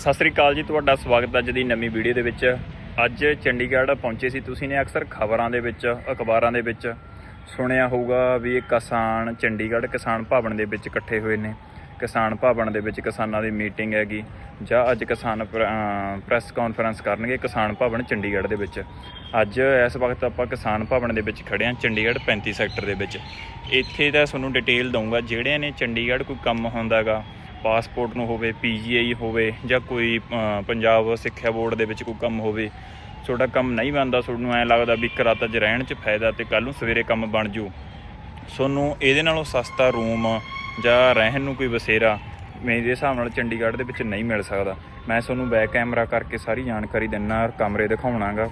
ਸਤਿ ਸ੍ਰੀ ਅਕਾਲ ਜੀ, ਤੁਹਾਡਾ ਸਵਾਗਤ ਹੈ ਅੱਜ ਦੀ ਨਵੀਂ ਵੀਡੀਓ ਦੇ ਵਿੱਚ। ਅੱਜ ਚੰਡੀਗੜ੍ਹ ਪਹੁੰਚੇ ਸੀ ਤੁਸੀਂ ਨੇ ਅਕਸਰ ਖਬਰਾਂ ਦੇ ਵਿੱਚ, ਅਖਬਾਰਾਂ ਦੇ ਵਿੱਚ। ਸੁਣਿਆ ਹੋਊਗਾ ਵੀ ਇਹ ਕਿਸਾਨ ਚੰਡੀਗੜ੍ਹ ਕਿਸਾਨ ਭਵਨ ਦੇ ਵਿੱਚ ਇਕੱਠੇ ਹੋਏ ਨੇ। ਕਿਸਾਨ ਭਵਨ ਦੇ ਵਿੱਚ ਕਿਸਾਨਾਂ ਦੀ ਮੀਟਿੰਗ ਹੈਗੀ ਜਾਂ ਅੱਜ ਕਿਸਾਨ ਪ੍ਰੈਸ ਕਾਨਫਰੰਸ ਕਰਨਗੇ ਕਿਸਾਨ ਭਵਨ ਚੰਡੀਗੜ੍ਹ ਦੇ ਵਿੱਚ। ਅੱਜ ਇਸ ਵਕਤ ਆਪਾਂ ਕਿਸਾਨ ਭਵਨ ਦੇ ਵਿੱਚ ਖੜੇ ਹਾਂ, ਚੰਡੀਗੜ੍ਹ 35 ਸੈਕਟਰ ਦੇ ਵਿੱਚ। ਇੱਥੇ ਦਾ ਤੁਹਾਨੂੰ ਡਿਟੇਲ ਦਊਂਗਾ, ਜਿਹੜਿਆਂ ਨੇ ਚੰਡੀਗੜ੍ਹ ਕੋਈ ਕੰਮ ਹੁੰਦਾਗਾ ਪਾਸਪੋਰਟ ਨੂੰ ਹੋਵੇ, ਪੀਜੀਆਈ ਹੋਵੇ ਜਾਂ ਕੋਈ ਪੰਜਾਬ ਸਿੱਖਿਆ ਬੋਰਡ ਦੇ ਵਿੱਚ ਕੋਈ ਕੰਮ ਹੋਵੇ, ਤੁਹਾਡਾ ਕੰਮ ਨਹੀਂ ਬਣਦਾ, ਤੁਹਾਨੂੰ ਐਂ ਲੱਗਦਾ ਵੀ ਇੱਕ ਰਾਤ 'ਚ ਰਹਿਣ 'ਚ ਫਾਇਦਾ ਤੇ ਕੱਲ ਨੂੰ ਸਵੇਰੇ ਕੰਮ ਬਣ ਜੂ ਤੁਹਾਨੂੰ ਇਹਦੇ ਨਾਲੋਂ ਸਸਤਾ ਰੂਮ ਜਾਂ ਰਹਿਣ ਨੂੰ ਕੋਈ ਵਸੇਰਾ ਮੇਰੇ ਹਿਸਾਬ ਨਾਲ ਚੰਡੀਗੜ੍ਹ ਦੇ ਵਿੱਚ ਨਹੀਂ ਮਿਲ ਸਕਦਾ। ਮੈਂ ਤੁਹਾਨੂੰ ਬੈਕ ਕੈਮਰਾ ਕਰਕੇ ਸਾਰੀ ਜਾਣਕਾਰੀ ਦਿੰਨਾ, ਕਮਰੇ ਦਿਖਾਉਣਾਗਾ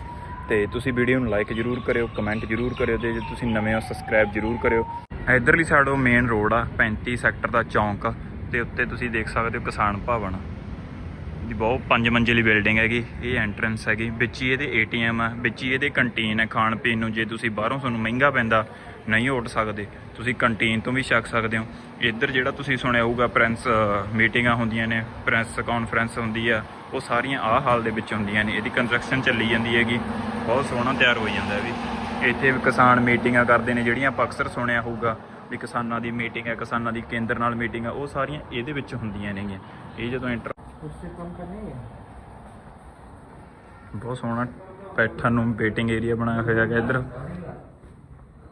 ਤੇ ਤੁਸੀਂ ਵੀਡੀਓ ਨੂੰ ਲਾਈਕ ਜਰੂਰ ਕਰਿਓ ਕਮੈਂਟ ਜਰੂਰ ਕਰਿਓ ਤੇ ਜੇ ਤੁਸੀਂ ਨਵੇਂ ਹੋ ਸਬਸਕ੍ਰਾਈਬ ਜਰੂਰ ਕਰਿਓ। ਇਧਰਲੀ ਸਾਈਡ ਉਹ ਮੇਨ ਰੋਡ ਆ 35 ਸੈਕਟਰ ਦਾ ਚੌਂਕ। ਤੇ ਉੱਤੇ ਤੁਸੀਂ ਦੇਖ ਸਕਦੇ ਹੋ ਕਿਸਾਨ ਭਵਨ ਜੀ ਬਹੁਤ ਪੰਜ ਮੰਜ਼ਿਲੀ ਬਿਲਡਿੰਗ ਹੈਗੀ, ਇਹ ਐਂਟਰੈਂਸ ਹੈਗੀ, ਵਿੱਚ ਹੀ ਇਹਦੇ ਏਟੀਐਮ ਆ, ਵਿੱਚ ਹੀ ਇਹਦੇ ਕੰਟੀਨ ਹੈ ਖਾਣ ਪੀਣ ਨੂੰ ਜੇ ਤੁਸੀਂ ਬਾਹਰੋਂ ਤੁਹਾਨੂੰ ਮਹਿੰਗਾ ਪੈਂਦਾ, ਨਹੀਂ ਉੱਠ ਸਕਦੇ, ਤੁਸੀਂ ਕੰਟੀਨ ਤੋਂ ਵੀ ਛਕ ਸਕਦੇ ਹੋ। ਇੱਧਰ ਜਿਹੜਾ ਤੁਸੀਂ ਸੁਣਿਆ ਹੋਊਗਾ ਪ੍ਰੈਸ ਮੀਟਿੰਗਾਂ ਹੁੰਦੀਆਂ ਨੇ ਪ੍ਰੈਸ ਕਾਨਫਰੰਸ ਹੁੰਦੀ ਆ, ਉਹ ਸਾਰੀਆਂ ਆਹ ਹਾਲ ਦੇ ਵਿੱਚ ਹੁੰਦੀਆਂ ਨੇ, ਇਹਦੀ ਕੰਸਟਰਕਸ਼ਨ ਚੱਲੀ ਜਾਂਦੀ ਹੈਗੀ, ਬਹੁਤ ਸੋਹਣਾ ਤਿਆਰ ਹੋਈ ਜਾਂਦਾ ਵੀ। ਇੱਥੇ ਕਿਸਾਨ ਮੀਟਿੰਗਾਂ ਕਰਦੇ ਨੇ, ਜਿਹੜੀਆਂ ਆਪਾਂ ਅਕਸਰ ਸੁਣਿਆ ਹੋਊਗਾ ਵੀ ਕਿਸਾਨਾਂ ਦੀ ਮੀਟਿੰਗ ਹੈ ਕਿਸਾਨਾਂ ਦੀ ਕੇਂਦਰ ਨਾਲ ਮੀਟਿੰਗ ਹੈ ਉਹ ਸਾਰੀਆਂ ਇਹਦੇ ਵਿੱਚ ਹੁੰਦੀਆਂ ਨੇਗੀਆਂ। ਇਹ ਜਦੋਂ ਐਂਟਰ ਕਰਨੀ ਬਹੁਤ ਸੋਹਣਾ ਬੈਠਣ ਨੂੰ ਵੇਟਿੰਗ ਏਰੀਆ ਬਣਾਇਆ ਹੋਇਆ ਹੈਗਾ ਇੱਧਰ।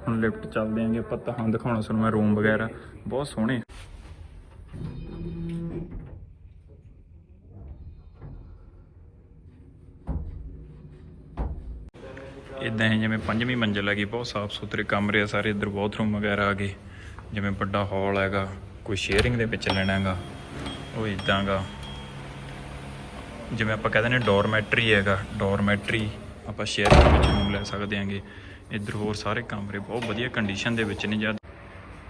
ਹੁਣ ਲਿਫਟ ਚੱਲਦੇ ਆਂਗੇ ਪਤਾ ਤਾਂ ਦਿਖਾਉਣਾ ਤੁਹਾਨੂੰ ਮੈਂ ਰੂਮ ਵਗੈਰਾ। ਬਹੁਤ ਸੋਹਣੇ। ਇਦਾਂ ਹੀ ਜਿਵੇਂ ਪੰਜਵੀਂ ਮੰਜ਼ਿਲ ਹੈਗੀ, ਬਹੁਤ ਸਾਫ਼ ਸੁਥਰੇ ਕਮਰੇ ਆ ਸਾਰੇ, ਇੱਧਰ ਬਾਥਰੂਮ ਵਗੈਰਾ ਆ ਗਏ। ਜਿਵੇਂ ਵੱਡਾ ਹਾਲ ਹੈਗਾ, ਕੋਈ ਸ਼ੇਅਰਿੰਗ ਦੇ ਵਿੱਚ ਲੈਣਾ ਹੈਗਾ, ਉਹ ਇਦਾਂਗਾ ਜਿਵੇਂ ਆਪਾਂ ਕਹਿੰਦੇ ਨੇ ਡੋਰਮੈਟਰੀ ਹੈਗਾ ਡੋਰਮੈਟਰੀ ਆਪਾਂ ਸ਼ੇਅਰਿੰਗ ਦੇ ਵਿੱਚ ਰੂਮ ਲੈ ਸਕਦੇ ਹਾਂਗੇ। ਇੱਧਰ ਹੋਰ ਸਾਰੇ ਕਮਰੇ ਬਹੁਤ ਵਧੀਆ ਕੰਡੀਸ਼ਨ ਦੇ ਵਿੱਚ ਨੇ, ਜਦ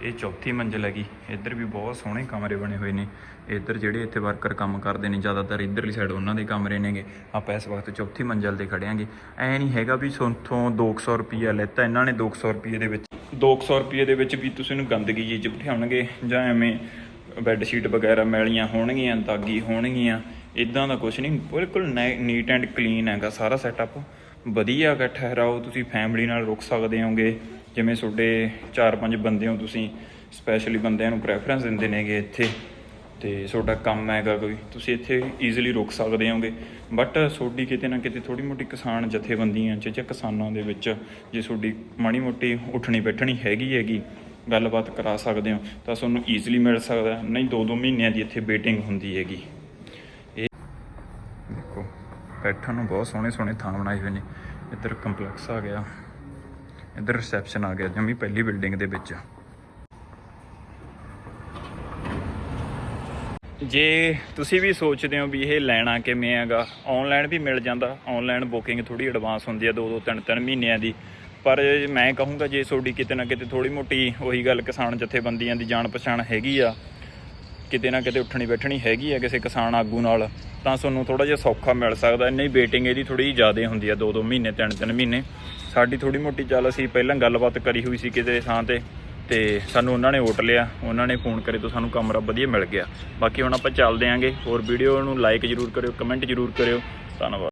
ਇਹ ਚੌਥੀ ਮੰਜ਼ਿਲ ਹੈਗੀ। ਇੱਧਰ ਵੀ ਬਹੁਤ ਸੋਹਣੇ ਕਮਰੇ ਬਣੇ ਹੋਏ ਨੇ। ਇੱਧਰ ਜਿਹੜੇ ਇੱਥੇ ਵਰਕਰ ਕੰਮ ਕਰਦੇ ਨੇ, ਜ਼ਿਆਦਾਤਰ ਇੱਧਰਲੀ ਸਾਈਡ ਉਹਨਾਂ ਦੇ ਕਮਰੇ ਨੇਗੇ। ਆਪਾਂ ਇਸ ਵਕਤ ਚੌਥੀ ਮੰਜ਼ਿਲ ਤੇ ਖੜੇ ਆਂਗੇ ਐ ਨਹੀਂ ਹੈਗਾ ਵੀ ਸੋਥੋਂ 200 ਰੁਪਿਆ ਲੈਤਾ, ਇਹਨਾਂ ਨੇ 200 ਰੁਪਏ ਦੇ ਵਿੱਚ। 200 ਰੁਪਏ ਦੇ ਵਿੱਚ ਵੀ ਤੁਸੀਂ ਨੂੰ ਗੰਦਗੀ ਜੀ ਚ ਬਿਠਾਉਣਗੇ, ਜਾਂ ਐਵੇਂ ਬੈੱਡ ਸ਼ੀਟ ਵਗੈਰਾ ਮੈਲੀਆਂ ਹੋਣਗੀਆਂ ਦਾਗੀ ਹੋਣਗੀਆਂ ਇਦਾਂ ਦਾ ਕੁਝ ਨਹੀਂ। ਬਿਲਕੁਲ ਨੀਟ ਐਂਡ ਕਲੀਨ ਹੈਗਾ ਸਾਰਾ ਸੈਟਅਪ ਵਧੀਆ ਹੈਗਾ, ਠਹਿਰਾਓ, ਤੁਸੀਂ ਫੈਮਿਲੀ ਨਾਲ ਰੁਕ ਸਕਦੇ ਹੋਗੇ। ਜਿਵੇਂ ਤੁਹਾਡੇ 4-5 ਬੰਦੇ ਹੋ ਤੁਸੀਂ ਸਪੈਸ਼ਲੀ ਬੰਦਿਆਂ ਨੂੰ ਪ੍ਰੈਫਰੈਂਸ ਦਿੰਦੇ ਨੇਗੇ ਇੱਥੇ, ਤੇ ਤੁਹਾਡਾ ਕੰਮ ਹੈਗਾ ਕੋਈ, ਤੁਸੀਂ ਇੱਥੇ ਈਜ਼ੀਲੀ ਰੁਕ ਸਕਦੇ ਹੋਗੇ। ਬਟ ਤੁਹਾਡੀ ਕਿਤੇ ਨਾ ਕਿਤੇ ਥੋੜੀ ਮੋਟੀ ਕਿਸਾਨ ਜਥੇਬੰਦੀਆਂ ਚ ਜਾਂ ਕਿਸਾਨਾਂ ਦੇ ਵਿੱਚ ਜੇ ਤੁਹਾਡੀ ਮਾੜੀ ਮੋਟੀ ਉੱਠਣੀ ਬੈਠਣੀ ਹੈਗੀ ਹੈਗੀ, ਗੱਲਬਾਤ ਕਰਾ ਸਕਦੇ ਹੋ, ਤਾਂ ਤੁਹਾਨੂੰ ਈਜ਼ੀਲੀ ਮਿਲ ਸਕਦਾ, ਨਹੀਂ 2-2 ਮਹੀਨਿਆਂ ਦੀ ਇੱਥੇ ਵੇਟਿੰਗ ਹੁੰਦੀ ਹੈਗੀ। ਇਹ ਦੇਖੋ, ਬੈਠਣ ਨੂੰ ਬਹੁਤ ਸੋਹਣੇ ਸੋਹਣੇ ਥਾਂ ਬਣਾਏ ਹੋਏ ਨੇ, ਇੱਧਰ ਕੰਪਲੈਕਸ ਆ ਗਿਆ। ਇੱਧਰ ਰਿਸੈਪਸ਼ਨ ਆ ਗਿਆ, ਜਮੀ ਪਹਿਲੀ ਬਿਲਡਿੰਗ ਦੇ ਵਿੱਚ। ਜੇ ਤੁਸੀਂ ਵੀ ਸੋਚਦੇ ਹੋ ਵੀ ਇਹ ਲੈਣਾ ਕਿਵੇਂ ਹੈਗਾ ਆਨਲਾਈਨ ਵੀ ਮਿਲ ਜਾਂਦਾ ਆਨਲਾਈਨ ਬੁਕਿੰਗ ਥੋੜੀ ਐਡਵਾਂਸ ਹੁੰਦੀ ਹੈ 2-2 3-3 ਮਹੀਨਿਆਂ ਦੀ। ਪਰ ਮੈਂ ਕਹੂੰਗਾ ਜੇ ਤੁਹਾਡੀ ਕਿਤੇ ਨਾ ਕਿਤੇ ਥੋੜੀ ਮੋਟੀ ਉਹੀ ਗੱਲ ਕਿਸਾਨ ਜਥੇਬੰਦੀਆਂ ਦੀ ਜਾਣ ਪਛਾਣ ਹੈਗੀ ਆ, ਕਿਤੇ ਨਾ ਕਿਤੇ ਉੱਠਣੀ ਬੈਠਣੀ ਹੈਗੀ ਆ ਕਿਸੇ ਕਿਸਾਨ ਆਗੂ ਨਾਲ, ਤਾਂ ਤੁਹਾਨੂੰ ਥੋੜਾ ਜਿਹਾ ਸੌਖਾ ਮਿਲ ਸਕਦਾ। ਨਹੀਂ ਵੇਟਿੰਗ ਇਹਦੀ ਥੋੜੀ ਜ਼ਿਆਦਾ ਹੁੰਦੀ ਆ 2-2 ਮਹੀਨੇ 3-3 ਮਹੀਨੇ। ਸਾਡੀ ਥੋੜੀ ਮੋਟੀ ਚੱਲ ਅਸੀਂ ਪਹਿਲਾਂ ਗੱਲਬਾਤ ਕਰੀ ਹੋਈ ਸੀ ਕਿਤੇ ਥਾਂ ਤੇ ਤੇ ਸਾਨੂੰ ਉਹਨਾਂ ਨੇ ਓਟ ਲਿਆ, ਉਹਨਾਂ ਨੇ ਫੋਨ ਕਰੇ ਤੋਂ ਸਾਨੂੰ ਕਮਰਾ ਵਧੀਆ ਮਿਲ ਗਿਆ। ਬਾਕੀ ਹੁਣ ਆਪਾਂ ਚੱਲਦੇ ਆਂਗੇ, ਹੋਰ ਵੀਡੀਓ ਨੂੰ ਲਾਈਕ ਜਰੂਰ ਕਰਿਓ ਕਮੈਂਟ ਜਰੂਰ ਕਰਿਓ। ਧੰਨਵਾਦ।